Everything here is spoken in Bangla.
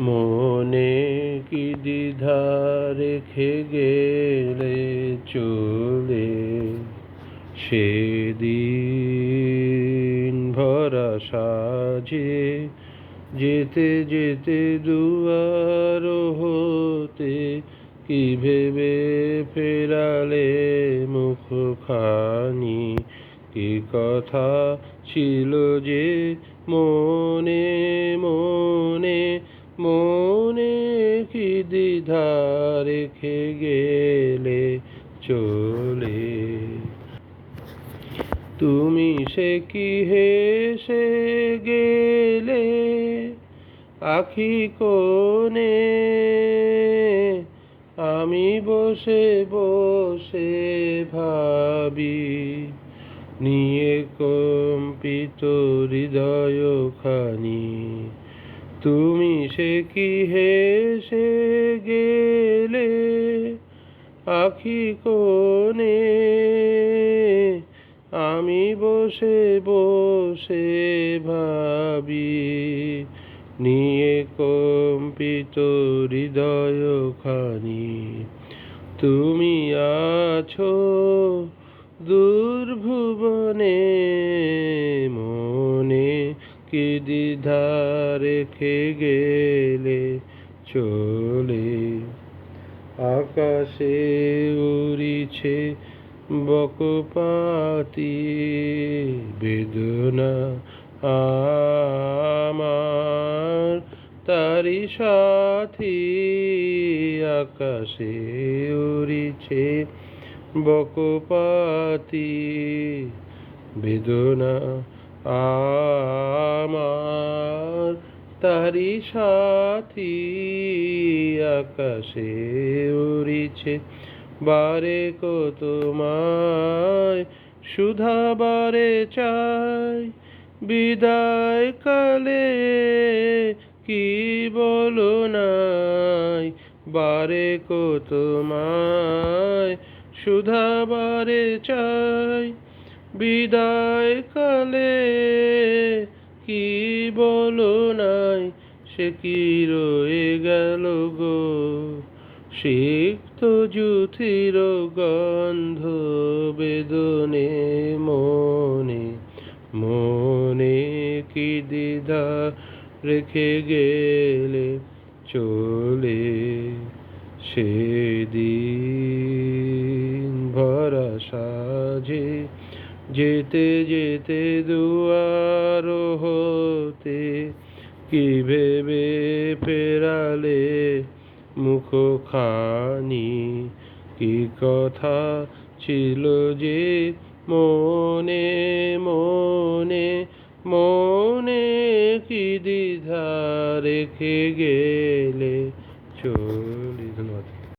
মনে কি দ্বিধা রেখে গেলে চলে? সেদিন ভরা সাজে যেতে যেতে দুয়ার হতে কি ভেবে ফেরালে মুখ খানি কি কথা ছিল যে মনে মনে মনে কি দ্বিধা রেখে গেলে চলে? তুমি সে কি হেসে গেলে? আখি কোণে আমি বসে বসে ভাবি, নিয়ে কম্পিত হৃদয় খানি তুমি সে কি হেসে গেলে? আখি কোণে আমি বসে বসে ভাবি, নিয়ে কম্পিত হৃদয় খানি। তুমি আছো দুর্ভুবনে কি দ্বিধা রেখে গেলে চলে? আকাশে উড়িছে বকপাতি, বেদনা আমার। তারি সাথী আকাশে উড়িছে বকপাতি, বেদনা আমার তারি সাথী আকাশে উড়িছে। বারে কত মায় সুধা বারে চাই। বিদায় কালে কি বলো নাই? বারে কত মায় সুধা বারে চাই। বিদায় কালে কি বলো নাই? সে কি রয়ে গেল গো? সিক্ত জুথির গন্ধ বেদনে মনে মনে কি দ্বিধা রেখে গেলে চলে সেদিন? যেতে যেতে দুয়ার হতে কি ভেবে ফেরালে মুখ খানি কি কথা ছিল যে মনে মনে মনে কি দ্বিধা রেখে গেলে ধন্যবাদ